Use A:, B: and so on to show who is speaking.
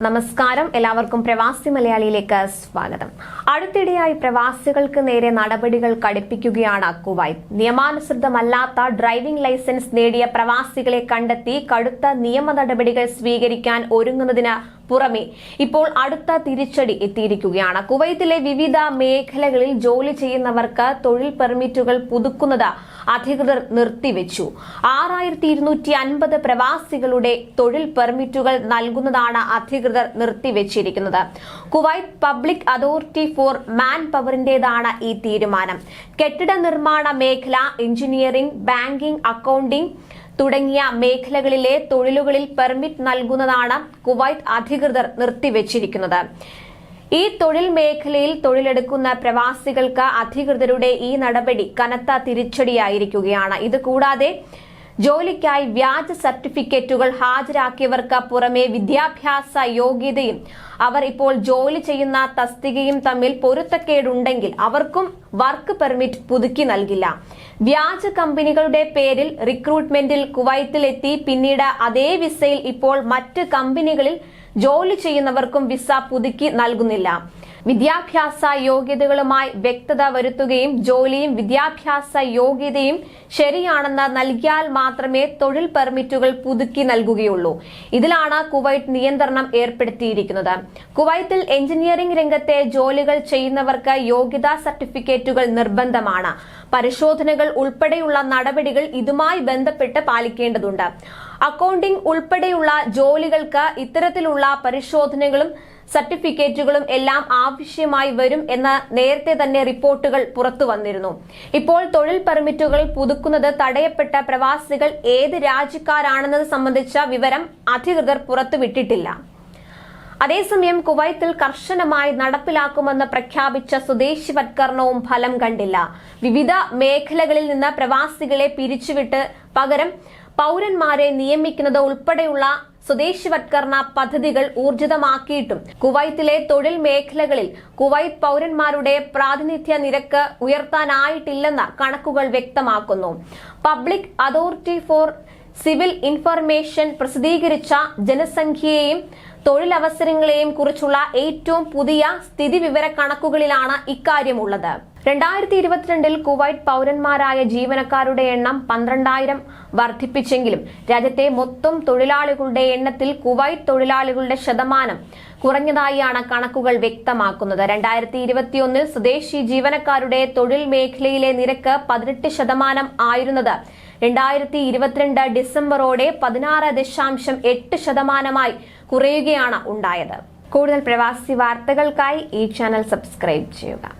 A: നമസ്കാരം. എല്ലാവർക്കും പ്രവാസി മലയാളിയിലേക്ക് സ്വാഗതം. അടുത്തിടെയായി പ്രവാസികൾക്ക് നേരെ നടപടികൾ കടുപ്പിക്കുകയാണ് കുവൈത്ത് നിയമാനുസൃതമല്ലാത്ത ഡ്രൈവിംഗ് ലൈസൻസ് നേടിയ പ്രവാസികളെ കണ്ടെത്തി കടുത്ത നിയമ നടപടികൾ സ്വീകരിക്കാൻ ഒരുങ്ങുന്നതിന് പുറമെ ഇപ്പോൾ അടുത്ത തിരിച്ചടി എത്തിയിരിക്കുകയാണ്. കുവൈത്തിലെ വിവിധ മേഖലകളിൽ ജോലി ചെയ്യുന്നവർക്ക് തൊഴിൽ പെർമിറ്റുകൾ പുതുക്കുന്നത് അധികൃതർ നിർത്തിവെച്ചു. ആറായിരത്തി ഇരുന്നൂറ്റി അൻപത് പ്രവാസികളുടെ തൊഴിൽ പെർമിറ്റുകൾ നൽകുന്നതാണ് അധികൃതർ നിർത്തിവെച്ചിരിക്കുന്നത്. കുവൈറ്റ് പബ്ലിക് അതോറിറ്റി ഫോർ മാൻ പവറിന്റേതാണ് ഈ തീരുമാനം. കെട്ടിട നിർമ്മാണ മേഖല എഞ്ചിനീയറിംഗ് ബാങ്കിംഗ് അക്കൌണ്ടിംഗ് തുടങ്ങിയ മേഖലകളിലെ തൊഴിലുകളിൽ പെർമിറ്റ് നൽകുന്നതാണ് കുവൈറ്റ് അധികൃതർ നിർത്തിവച്ചിരിക്കുന്നത്. ഈ തൊഴിൽ മേഖലയിൽ തൊഴിലെടുക്കുന്ന പ്രവാസികൾക്ക് അധികൃതരുടെ ഈ നടപടി കനത്ത തിരിച്ചടിയായിരിക്കുകയാണ്. ഇത് കൂടാതെ ജോലിക്കായി വ്യാജ സർട്ടിഫിക്കറ്റുകൾ ഹാജരാക്കിയവർക്ക് പുറമെ വിദ്യാഭ്യാസ യോഗ്യതയും അവർ ഇപ്പോൾ ജോലി ചെയ്യുന്ന തസ്തികയും തമ്മിൽ പൊരുത്തക്കേടുണ്ടെങ്കിൽ അവർക്കും വർക്ക് പെർമിറ്റ് പുതുക്കി നൽകില്ല. വ്യാജ കമ്പനികളുടെ പേരിൽ റിക്രൂട്ട്മെന്റിൽ കുവൈത്തിലെത്തി. പിന്നീട് അതേ വിസയിൽ ഇപ്പോൾ മറ്റ് കമ്പനികളിൽ ജോലി ചെയ്യുന്നവർക്കും വിസ പുതുക്കി നൽകുന്നില്ല. വിദ്യാഭ്യാസ യോഗ്യതകളുമായി വ്യക്തത വരുത്തുകയും ജോലിയും വിദ്യാഭ്യാസ യോഗ്യതയും ശരിയാണെന്ന് നൽകിയാൽ മാത്രമേ തൊഴിൽ പെർമിറ്റുകൾ പുതുക്കി നൽകുകയുള്ളൂ. ഇതിലാണ് കുവൈറ്റ് നിയന്ത്രണം ഏർപ്പെടുത്തിയിരിക്കുന്നത്. കുവൈത്തിൽ എഞ്ചിനീയറിംഗ് രംഗത്തെ ജോലികൾ ചെയ്യുന്നവർക്ക് യോഗ്യതാ സർട്ടിഫിക്കറ്റുകൾ നിർബന്ധമാണ്. പരിശോധനകൾ ഉൾപ്പെടെയുള്ള നടപടികൾ ഇതുമായി ബന്ധപ്പെട്ട് പാലിക്കേണ്ടതുണ്ട്. അക്കൌണ്ടിംഗ് ഉൾപ്പെടെയുള്ള ജോലികൾക്ക് ഇത്തരത്തിലുള്ള പരിശോധനകളും സർട്ടിഫിക്കറ്റുകളും എല്ലാം ആവശ്യമായി വരും എന്ന നേരത്തെ തന്നെ റിപ്പോർട്ടുകൾ പുറത്തു വന്നിരുന്നു. ഇപ്പോൾ തൊഴിൽ പെർമിറ്റുകൾ പുതുക്കുന്നത് തടയപ്പെട്ട പ്രവാസികൾ ഏത് രാജ്യക്കാരാണെന്നത് സംബന്ധിച്ച വിവരം അധികൃതർ പുറത്തുവിട്ടിട്ടില്ല. അതേസമയം കുവൈത്തിൽ കർശനമായി നടപ്പിലാക്കുമെന്ന് പ്രഖ്യാപിച്ച സ്വദേശിവത്കരണവും ഫലം കണ്ടില്ല. വിവിധ മേഖലകളിൽ നിന്ന് പ്രവാസികളെ പിരിച്ചുവിട്ട് പകരം പൗരന്മാരെ നിയമിക്കുന്നത് ഉൾപ്പെടെയുള്ള സ്വദേശിവത്കരണ പദ്ധതികൾ ഊർജിതമാക്കിയിട്ടും കുവൈത്തിലെ തൊഴിൽ മേഖലകളിൽ കുവൈത്ത് പൗരന്മാരുടെ പ്രാതിനിധ്യ നിരക്ക് ഉയർത്താനായിട്ടില്ലെന്ന കണക്കുകൾ വ്യക്തമാക്കുന്നു. Public authority for civil information പ്രസിദ്ധീകരിച്ച ജനസംഖ്യയെയും തൊഴിലവസരങ്ങളെയും കുറിച്ചുള്ള ഏറ്റവും പുതിയ സ്ഥിതിവിവര കണക്കുകളിലാണ് ഇക്കാര്യമുള്ളത്. രണ്ടായിരത്തി ഇരുപത്തിരണ്ടിൽ കുവൈറ്റ് പൗരന്മാരായ ജീവനക്കാരുടെ എണ്ണം പന്ത്രണ്ടായിരം വർദ്ധിപ്പിച്ചെങ്കിലും രാജ്യത്തെ മൊത്തം തൊഴിലാളികളുടെ എണ്ണത്തിൽ കുവൈറ്റ് തൊഴിലാളികളുടെ ശതമാനം കുറഞ്ഞതായാണ് കണക്കുകൾ വ്യക്തമാക്കുന്നത്. രണ്ടായിരത്തി ഇരുപത്തിയൊന്നിൽ സ്വദേശി ജീവനക്കാരുടെ തൊഴിൽ മേഖലയിലെ നിരക്ക് പതിനെട്ട് ശതമാനം ആയിരുന്നത് രണ്ടായിരത്തി ഇരുപത്തിരണ്ട് ഡിസംബറോടെ പതിനാറ് ദശാംശം എട്ട് ശതമാനമായി കുറയുകയാണ് ഉണ്ടായത്. കൂടുതൽ പ്രവാസി വാർത്തകൾക്കായി ഈ ചാനൽ സബ്സ്ക്രൈബ് ചെയ്യുക.